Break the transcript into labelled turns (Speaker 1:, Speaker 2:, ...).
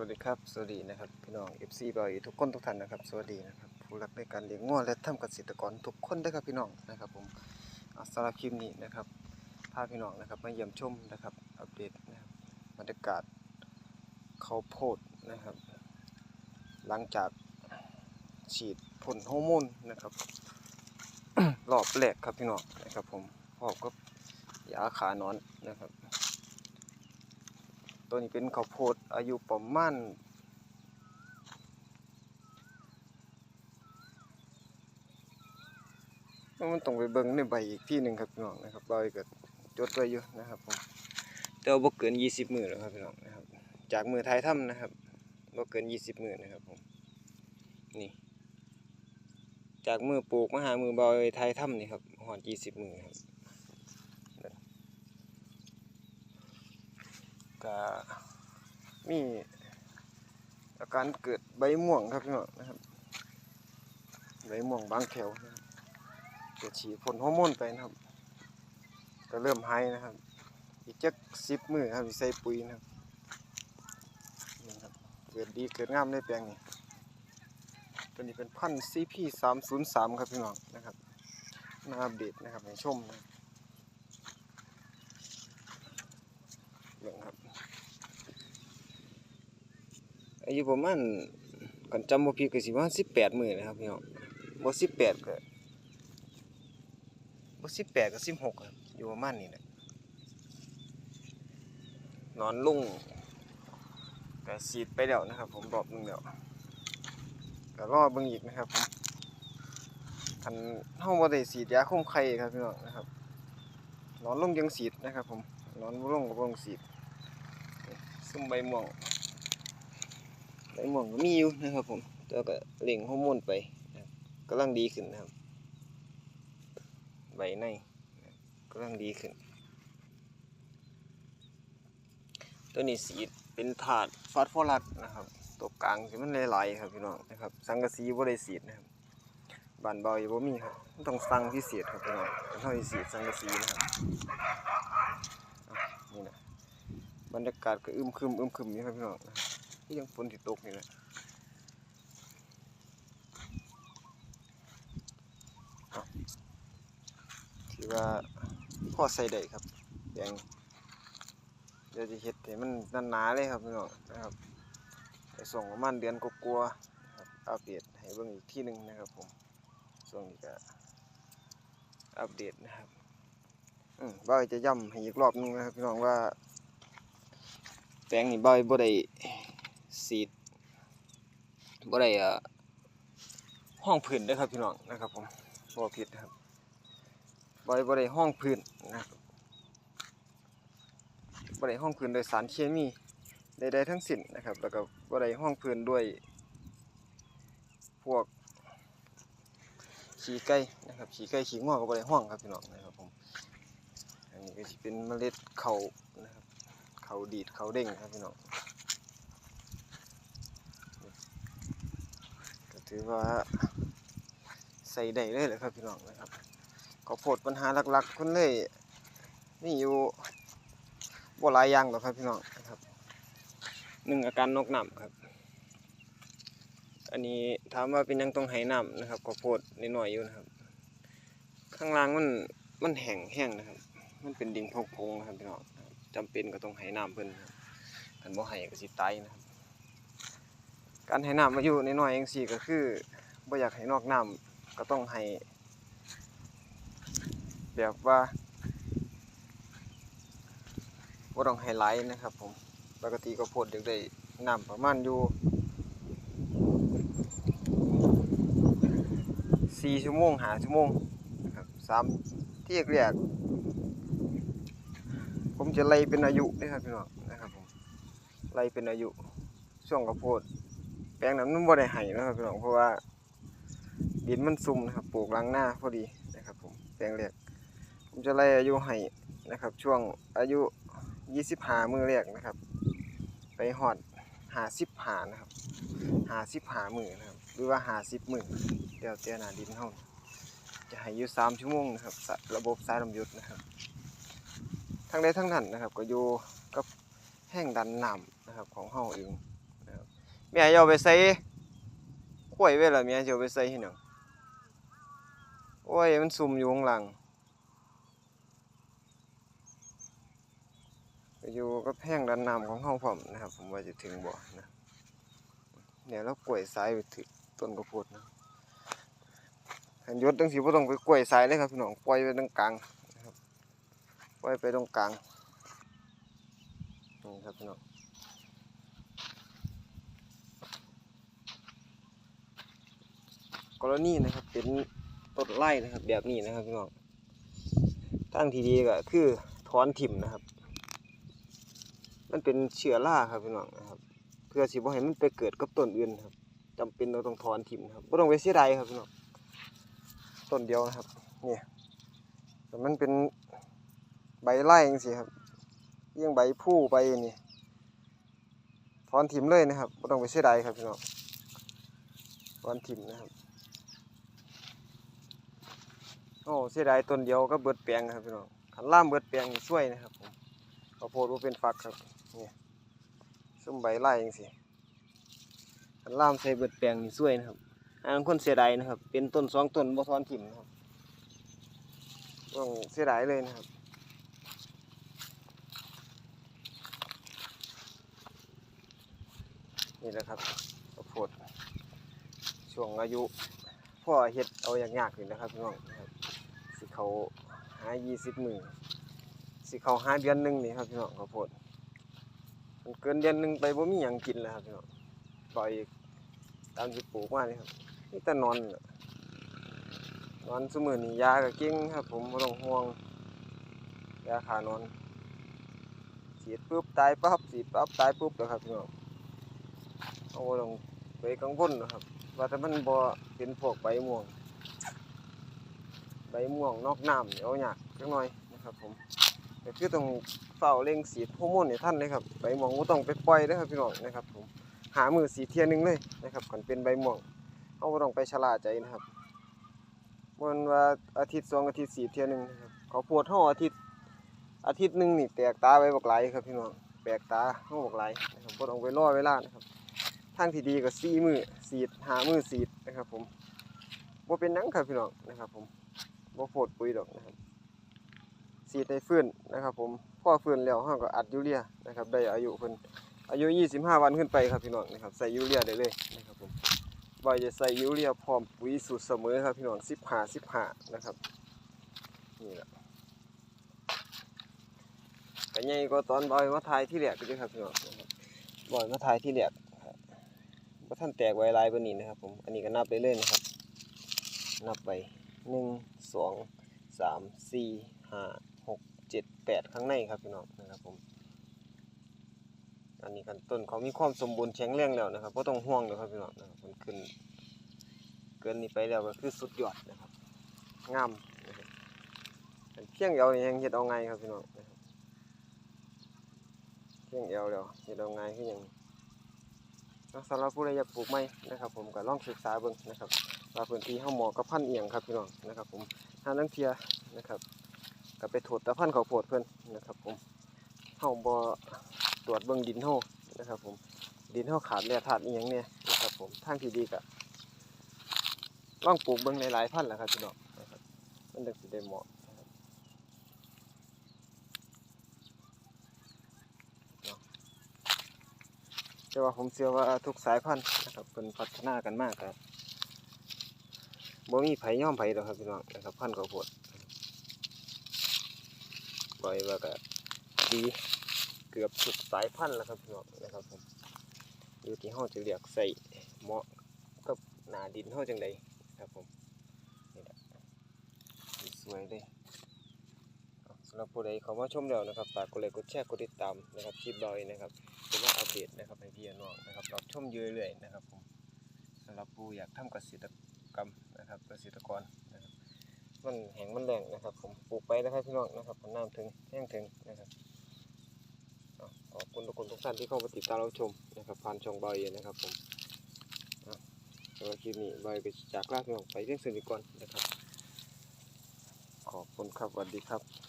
Speaker 1: วัสดีครับ สวัสดีนะครับพี่น้อง FC บอยทุกคนทุกท่านนะครับ สวัสดีนะครับผู้รักในการเลี้ยงงัวและทำเกษตรกรทุกคนได้ครับพี่น้องนะครับผมสำหรับคลิปนี้นะครับพาพี่น้องนะครับมาเยี่ยมชมนะครับอัปเดตนะครับบรรยากาศข้าวโพดนะครับ หลังจากฉีดพ่นฮอร์โมนนะครับรอบแรกครับพี่น้องนะครับผมพร้อมกับยาขานอนนะครับ ตัวนี้เป็นข้าวโพดอายุประมาณมันต้องไปเบิ่งในใบอีกที่หนึ่งครับพี่น้องนะครับใบก็จดไว้อยู่นะครับผมแต่ว่าบ่เกิน20มือแล้วครับพี่น้องนะครับ จากมือไทยถ้ำนะครับบ่เกิน20มือนะครับผมนี่จากมือปลูกมาหามือใบไทยถ้ำนี่ครับหอด20มือครับ ก็มีอาการเกิดใบม่วงครับพี่น้องนะครับใบม่วงบางแถวนะครับเกิดฉีดพ่นฮอร์โมนไปนะครับ ก็เริ่มหายนะครับ อีกจักสิบมือครับใส่ปุ๋ยนะครับนี่ครับเกิดดีเกิดงามในแปลงนี้ตัวนี้เป็นพันธุ์ CP 3 0 3ครับพี่น้องนะครับมาอัปเดตนะครับให้ชมนะเรื่องครับ อายุประมาณกันจำบ่ผิดก็สิประมาณ18มื้อนะครับพี่น้องบ่18ก็บ่18ก็16ครับอยู่ประมาณนี้แหละนอนลุ่งก็ฉีดไปแล้วนะครับ ผมรอบนึงแล้วก็รอเบิ่งอีกนะครับผมคันเฮาบ่ได้ฉีดยาคุมไข้ครับพี่น้องนะครับนอนลงยังฉีดนะครับ ผมนอนบ่ลงก็บ่ต้องฉีดซุ่มใบม่วง ใบม่วงก็มีอยู่นะครับผมแต่ก็เล่งฮอร์โมนไปนะครับกำลังดีขึ้นนะครับ ใบในนะครับกำลังดีขึ้น ตัวนี้สีเป็นถาดฟาสฟอรัสนะครับ ตัวกลางสิมันหลายๆครับพี่น้องนะครับ สังกะสีบ่ได้สีดนะครับบานเบาอยู่บ่มีครับต้องสั่งพิเศษครับพี่น้องเป็นเท่าที่สีดสังกะสีนะครับนี่นะบรรยากาศก็อึมครึมอึมครึมนี่ครับพี่น้องนะครับ ยังฝนที่ตกนี่แหละเอาถือว่าพ่อใส่ได้ครับแดงเดี๋ยวจะเฮ็ดให้มันหนาๆเลยครับพี่น้องนะครับไปส่งประมาณเดือนกลัวๆนะครับอัปเดตให้เบิ่งอีกที่หนึ่งนะครับผมช่วงนี้ก็อัปเดตนะครับอืมบ่าวจะย้ำให้อีกรอบนึงนะครับพี่น้องว่าแปลงนี่บ่อยบ่ได้ สีดบ่ได้อ่อห้องพื้นเด้ครับพี่น้องนะครับผมบ่ผิดนะครับบ่อยบ่ได้ห้องพื้นนะครับบ่ได้ห้องพื้นโดยสารเคมีใดๆทั้งสิ้นนะครับ แล้วก็บ่ได้ห้องพื้นด้วย พวกขี้ไก่นะครับขี้ไก่ขี้งัวก็บ่ได้ห้องครับพี่น้องนะครับผมอันนี้ก็สิเป็นเมล็ดเขานะครับเขาดีดเขาเด้งครับพี่น้อง ถือว่าใส่ได้เลยแหละครับพี่น้องนะครับก็โพดปัญหาหลักๆคนเลยนี่อยู่บ่หลายอย่างหรอกครับพี่น้องนะครับหนึ่งอาการนกน้ำครับ อันนี้ถามว่าเป็นยังต้องให้น้ำนะครับก็โพดนิดหน่อยอยู่นะครับ ข้างล่างมันมันแห้งแห้งนะครับ มันเป็นดินพงๆนะครับพี่น้องจำเป็นก็ต้องให้น้ำเพิ่นครันบ่ให้ก็สิตายนะครับ การให้น้ำมาอยู่น้อยๆจังซี่ก็คือบ่อยากให้นอกน้ำก็ต้องให้แบบว่าบ่ต้องให้หลนะครับ ผมปกติก็พดอยากได้น้ำประมาณอยู่สี่ชั่วโมงหาชั่วโมงครับสามที่แรกผมจะไล่เป็นอายุนะครับพี่น้องนะครับผมไล่เป็นอายุช่วงกระโพด แปลงนั้นมันบ่ได้ไห้นะครับพี่น้องเพราะว่าดินมันซุ่มนะครับปลูกล้างหน้าพอดีนะครับผมแปลงแรกผมจะไล่อายุไห้นะครับ ช่วงอายุ25มือแรกนะครับ ไปหอด55นะครับ55มือนะครับหรือว่า50มือเดี๋ยวเตี้ยหน้าดินเฮาจะให้อยู่3ชั่วโมงนะครับ ระบบสายลมยุดนะครับ ทั้งใดทั้งนั้นนะครับ ก็อยู่กับแห้งดันน้ำนะครับของเฮาเอง ม่ยาเอาไปใส่ข้อยไว้ล่ะแม่จะเอาไปใส่ให้หนังโอ้ยมันซุ่มอยู่ข้างหลังอยู่ก็แพงดันน้ำของเฮาพร้อมนะครับ ผมว่าจะถึงบ่นะเนี่ยแล้วกล้วยสายไปถึงต้นกระโพดนะหันยศจังสิบ่ต้องไปกล้วยสายเลยครับพี่น้องปล่อยไว้ตรงกลางนะครับปล่อยไปตรงกลางนี่ครับพี่น้อง รณีนะครับ เป็นต้นไร่นะครับ แบบนี้นะครับพี่น้องทางที่ดีก็คือถอนถิ่มนะครับ มันเป็นเชื้อราครับพี่น้องนะครับ เพื่อสิบ่ให้มันไปเกิดกับต้นอื่นครับจำเป็นเราต้องถอนถิ่มครับบ่ต้องไปเสียดายครับพี่น้องต้นเดียวนะครับเนี่ยแต่มันเป็นใบไร่จังซี่ครับยี่ยงใบผู้ใบนี่ถอนถิ่มเลยนะครับบ่ต้องไปเสียดายครับพี่น้องถอนถิ่มนะครับ โอ้เสียดายต้นเดียวก็เบิดแปลงครับพี่น้องขันล่ามเบิดแปลงช่วยนะครับผมข้าวโพดว่าเป็นฝักครับนี่ส้มใบไล่ยังสิขันล่ามใส่เบิดแปลงนี่ช่วยนะครับอันนั้นคนเสียดายนะครับ เป็นต้นสองต้นบ่ทอนถิ่มนะครับต้องเสียดายเลยนะครับนี่แหละครับข้าวโพดช่วงอายุพ่อเฮ็ดเอาอย่างยากอยู่นะครับพี่น้อง สิเขาหายี่สิบมือสิเขาหาเดือนหนึ่งนี่ครับพี่น้องข้าวโพดมันเกินเดือนหนึ่งไปบ่มีหยังกินแล้วครับพี่น้องปล่อยตามที่ปลูกมานี่ครับนี่แต่นอนนอนสมือนี่ยาก็เก่งครับ ผมบ่ต้องห่วงยาขานอนฉีดปุ๊บตายปั๊บฉีดปั๊บตายปุ๊บแล้วครับพี่น้องเอาบ่ต้องไปกังวลนะครับ ว่าแต่มันบ่เป็นพวกใบม่วง ใบม่วงนอกน้ำเดี๋ยวหยากจักหน่อยนะครับผมก็คือต้องเฝ้าเร่งสีดฮอร์โมนให้ท่านเลยครับใบม่วงก็ต้องไปปล่อยเด้อครับพี่น้องนะครับผมหามือสีเทียหนึงเลยนะครับก่อนเป็นใบม่วงเอาต้องไปชะล่าใจนะครับมันว่าอาทิตย์สองอาทิตย์สีเทียหนึงนะครับเขาวดห่ออาทิตย์อาทิตย์หนึ่งนี่แตกตาไปบักหลครับพี่น้องแปลกตาห่อบักหลนะครับบ่ต้องไปรอเวลานะครับทางที่ดีก็4มื้อสีดหามือสีดนะครับผมบ่าเป็นหยังครับพี่น้องนะครับผม บ่โพดปุ๋ยดอกนะครับสีในฟื้นนะครับ ผมพ่อฟื้นแล้วเราก็อัดยูเรียนะครับได้อายุเพิ่นอายุ 25 วันขึ้นไปครับพี่น้องนะครับใส่ยูเรียได้เลยนะครับผมบอยจะใส่ยูเรียพร้อมปุ๋ยสูตรเสมอครับพี่น้อง15 15นะครับนี่แหละก็ใหญ่ก็ตอนบอยมาถ่ายที่แรกก็เด้อครับพี่น้องบอยมาถ่ายที่แรกครับบ่ทันแตกไว้หลายปนนี้นะครับผมอันนี้ก็นับไปเลยนะครับ นับไป หนึ่งสองสามสี่ห้าหกเจ็ดแปดข้างในครับพี่น้องนะครับผมอันนี้กันต้นเขามีความสมบูรณ์แข็งแรงแล้วนะครับก็ต้องห่วงเลยครับพี่น้องนะครับมันขึ้น เกินนี้ไปแล้วก็คือสุดยอดนะครับงามนะครับอันเพียงเอวยังเฮ็ดเอาไงครับพี่น้องนะครับเพียงเอวแล้วเฮ็ดเอาไงคือหยังสำหรับผู้ใดอยากปลูกไม้นะครับ ผมก็ลองศึกษาเบิ่งนะครับ ว่าพื้นที่เฮาหมาะกับพันเอียงครับพี่น้องนะครับผมหานังเทียนะครับก็ไปโทษตะพันธุ์ข้าวโพดเพิ่อนนะครับผมเฮาบ่ตรวจเบิ่งดินเฮานะครับผมดินเฮาขาดแร่ธาตุอียงเนี่ยนะครับผมทางที่ดีก็ลองปลูกเบิ่งหลายๆพันแหละครับพี่น้องนะครับมันถึงสิได้เหมาะเนาะแต่ว่าผมเชื่อว่าทุกสายพันธุ์นะครับเพิ่นพัฒนากันมากครับ บ่มีไผย่อมไผดอกครับพี่น้องนะครับพันธุ์ข้าวโพดบ่อยว่าก็ดีเกือบทุกสายพันธุ์แล้วครับพี่น้องนะครับผมอยู่ที่เฮาจะเลือกใส่เหมาะกับหนาดินเฮาจังใดครับผมนี่แหละสวยเลยเอาสำหรับผู้ใดเขามาชมแล้วนะครับฝากกดไลค์กดแชร์กดติดตามนะครับคลิปบอยนะครับจะมาอัปเดตนะครับให้พี่น้องนะครับรับชมอยู่เรื่อยๆนะครับผมสำหรับผู้อยากทำเกษตร กรรมนะครับเกษตรกรนะครับมันแห้งมันแรงนะครับ ผมปลูกไปนะครับพี่น้องนะครับน้ำถึงแห้งถึงนะครับขอบคุณทุกคนทุกท่านที่เข้ามาติดตามเราชมนะครับผ่านช่องบอยนะครับผมสำหรับคลิปนี้บอยจากลาพี่น้องไปเรื่องสิ่งก่อนนะครับ ขอบคุณครับสวัสดีครับ